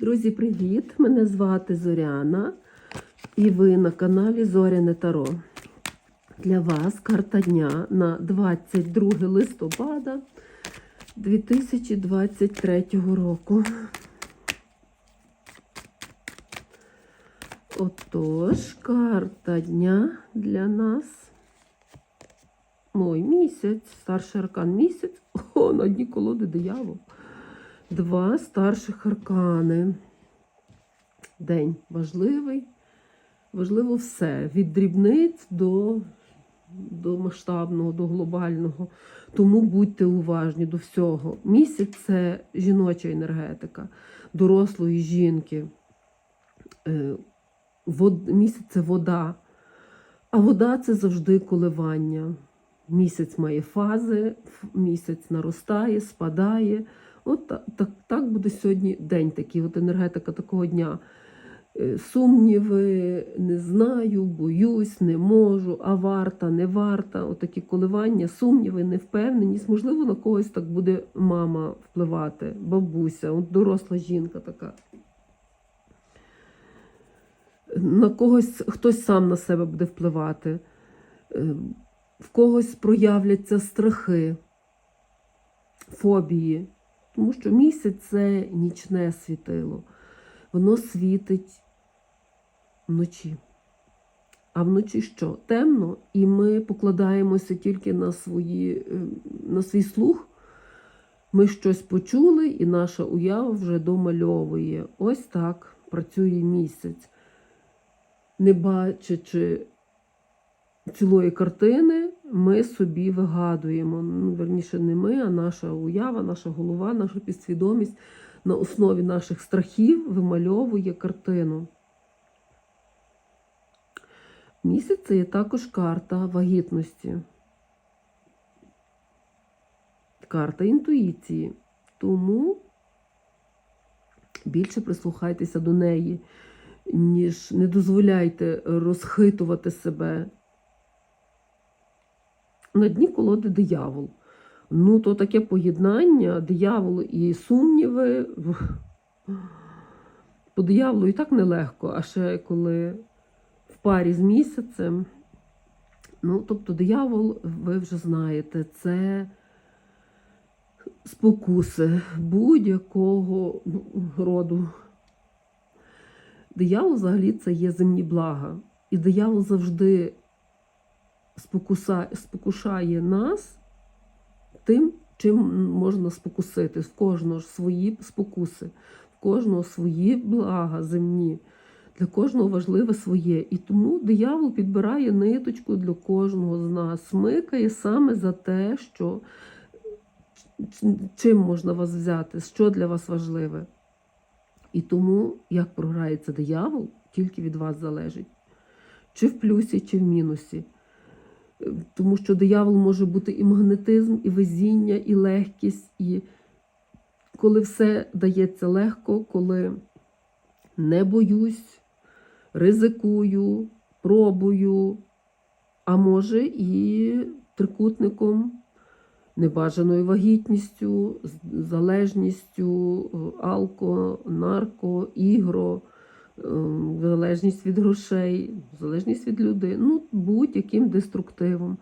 Друзі, привіт! Мене звати Зоряна, і ви на каналі Зоряне Таро. Для вас карта дня на 22 листопада 2023 року. Отож, карта дня для нас. Ой, місяць, старший аркан місяць. О, на дні колоди диявол. Два старших аркани. День важливий. Важливо все. Від дрібниць до, до масштабного, до глобального. Тому будьте уважні до всього. Місяць це жіноча енергетика, дорослої жінки. Е, місяць це вода. А вода це завжди коливання. Місяць має фази, місяць наростає, спадає. От так, так, так буде сьогодні день такий, от енергетика такого дня. Е, Сумніви, не знаю, боюсь, не можу, а варта, не варта. Отакі коливання, сумніви, невпевненість. Можливо, на когось так буде мама впливати, бабуся, от доросла жінка така. На когось хтось сам на себе буде впливати, Е, в когось проявляться страхи, фобії. Тому що місяць це нічне світило. Воно світить вночі. А вночі що? Темно, і ми покладаємося тільки на, свої, е, на свій слух. Ми щось почули, і наша уява вже домальовує. Ось так працює місяць. Не бачачи цілої картини, ми собі вигадуємо. Ну, верніше, не ми, а наша уява, наша голова, наша підсвідомість на основі наших страхів вимальовує картину. Місяць це є також карта вагітності, карта інтуїції. Тому більше прислухайтеся до неї, ніж не дозволяйте розхитувати себе. На дні колоди диявол. Ну, то таке поєднання, диявол і сумніви. По дияволу і так нелегко, а ще коли в парі з місяцем. Ну, тобто, диявол, ви вже знаєте, це спокуси будь-якого роду. Диявол взагалі це є земні блага. І диявол завжди спокушає нас тим, чим можна спокусити. В кожного ж свої спокуси, в кожного свої блага земні. Для кожного важливе своє. І тому диявол підбирає ниточку для кожного з нас, смикає саме за те, що чим можна вас взяти, що для вас важливе. І тому, як програється диявол, тільки від вас залежить. Чи в плюсі, чи в мінусі. Тому що диявол може бути і магнетизм, і везіння, і легкість, і коли все дається легко, коли не боюсь, ризикую, пробую, а може і трикутником, небажаною вагітністю, залежністю, алко, нарко, ігро залежність від грошей, залежність від людей, ну, будь-яким деструктивом,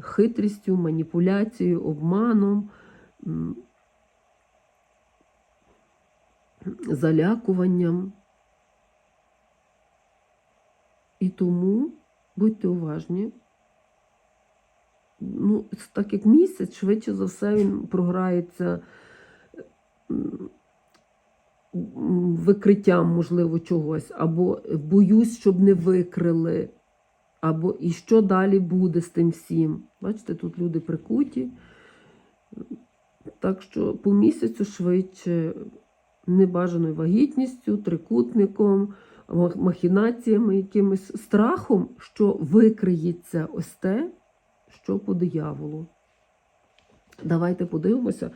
хитрістю, маніпуляцією, обманом, залякуванням. І тому будьте уважні. Ну, так як місяць, швидше за все, він програється викриттям, можливо, чогось, або боюсь, щоб не викрили, або і що далі буде з тим всім. Бачите, тут люди прикуті. Так що по місяцю швидше небажаною вагітністю, трикутником, махінаціями, якимось страхом, що викриється ось те, що по дияволу. Давайте подивимося,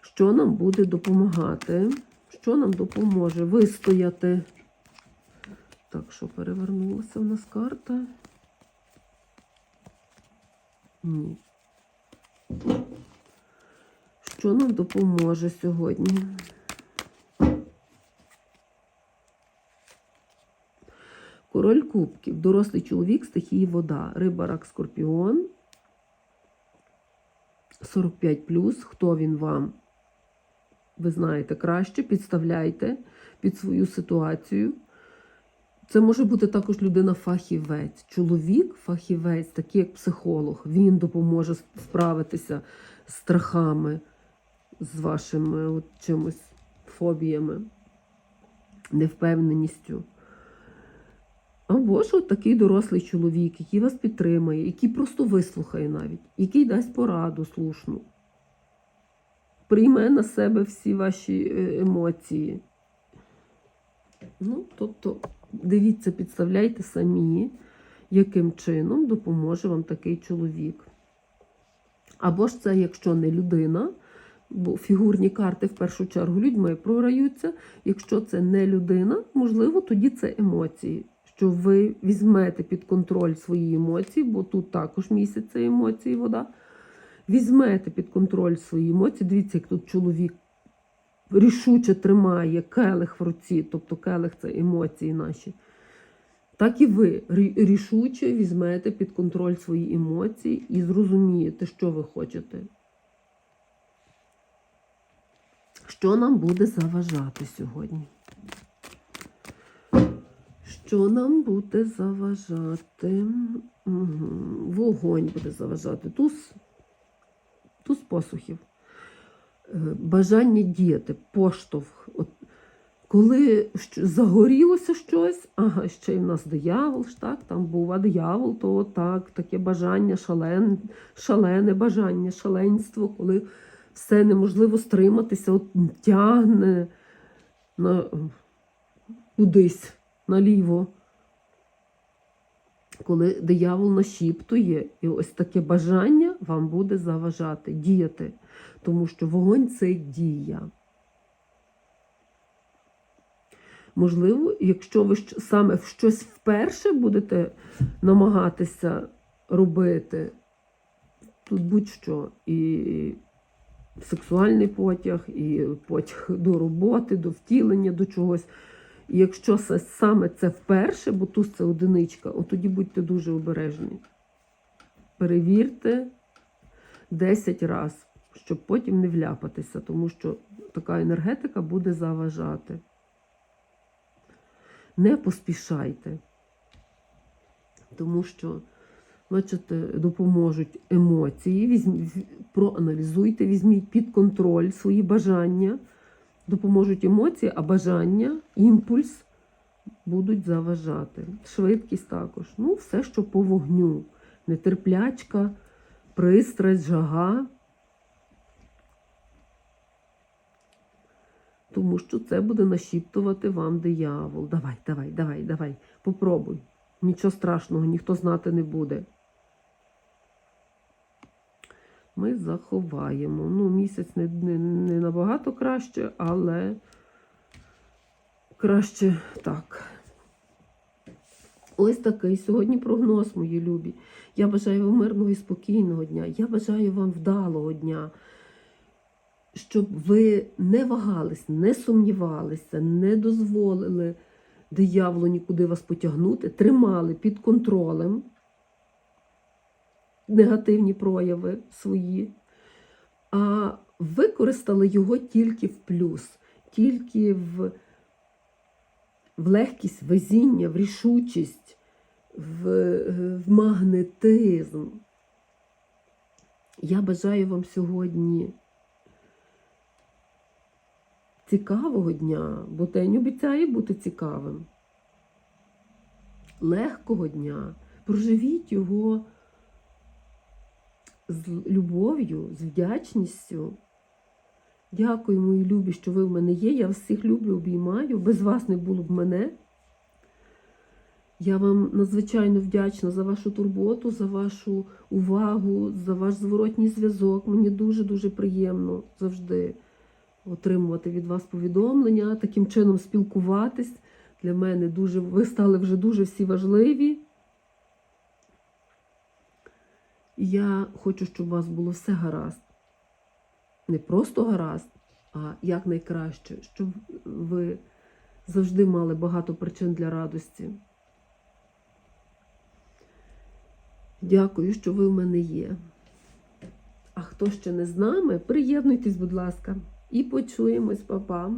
що нам буде допомагати що нам допоможе вистояти. Так, що перевернулася в нас карта? Ні. Що нам допоможе сьогодні? Король кубків, дорослий чоловік стихії вода, риба, рак, скорпіон. 45 хто він вам? Ви знаєте краще, підставляйте під свою ситуацію. Це може бути також людина-фахівець. Чоловік, фахівець, такий як психолог, він допоможе справитися з страхами, з вашими от чимось фобіями, невпевненістю. Або ж от такий дорослий чоловік, який вас підтримає, який просто вислухає навіть, який дасть пораду слушну, прийме на себе всі ваші е, емоції. Ну, тобто, дивіться, підставляйте самі, яким чином допоможе вам такий чоловік. Або ж це, якщо не людина, бо фігурні карти в першу чергу людьми програються. Якщо це не людина, можливо, тоді це емоції. Що ви візьмете під контроль свої емоції, бо тут також місяць це емоції, вода. Візьмете під контроль свої емоції. Дивіться, як тут чоловік рішуче тримає келих в руці, тобто келих це емоції наші. Так і ви рішуче візьмете під контроль свої емоції і зрозумієте, що ви хочете. Що нам буде заважати сьогодні? Що нам буде заважати? Угу. Вогонь буде заважати. Туз, туз посухів. Е, Бажання діяти, поштовх. От, коли загорілося щось, ага, ще й в нас диявол ж так, там був, а диявол, то отак, таке бажання, шален, шалене бажання, шаленство, коли все неможливо стриматися, от тягне на, кудись наліво. Коли диявол нашіптує, і ось таке бажання вам буде заважати, діяти. Тому що вогонь це дія. Можливо, якщо ви саме щось вперше будете намагатися робити, тут будь-що, і сексуальний потяг, і потяг до роботи, до втілення, до чогось. І якщо саме це вперше, бо туз це одиничка, от тоді будьте дуже обережні. Перевірте 10 разів, щоб потім не вляпатися, тому що така енергетика буде заважати. Не поспішайте, тому що, бачите, допоможуть емоції. Візьміть, проаналізуйте, візьміть під контроль свої бажання, допоможуть емоції, а бажання, імпульс будуть заважати. Швидкість також. Ну, все, що по вогню. Нетерплячка, пристрасть, жага. Тому що це буде нашіптувати вам диявол. Давай, давай, давай, давай, попробуй. Нічого страшного, ніхто знати не буде. Ми заховаємо. Ну, місяць не, не, не набагато краще, але краще так. Ось такий сьогодні прогноз, мої любі. Я бажаю вам мирного і спокійного дня. Я бажаю вам вдалого дня щоб ви не вагались, не сумнівалися, не дозволили дияволу нікуди вас потягнути, тримали під контролем негативні прояви свої, а використали його тільки в плюс, тільки в, в легкість, везіння, в рішучість, в, в магнетизм. Я бажаю вам сьогодні цікавого дня, бо день обіцяє бути цікавим. Легкого дня. Проживіть його з любов'ю, з вдячністю. Дякую, мої любі, що ви в мене є. Я всіх люблю, обіймаю. Без вас не було б мене. Я вам надзвичайно вдячна за вашу турботу, за вашу увагу, за ваш зворотній зв'язок. Мені дуже-дуже приємно завжди отримувати від вас повідомлення, таким чином спілкуватись. Для мене дуже, ви стали вже дуже всі важливі. Я хочу, щоб у вас було все гаразд. Не просто гаразд, а якнайкраще, щоб ви завжди мали багато причин для радості. Дякую, що ви в мене є. А хто ще не з нами, приєднуйтесь, будь ласка, і почуємось, папа.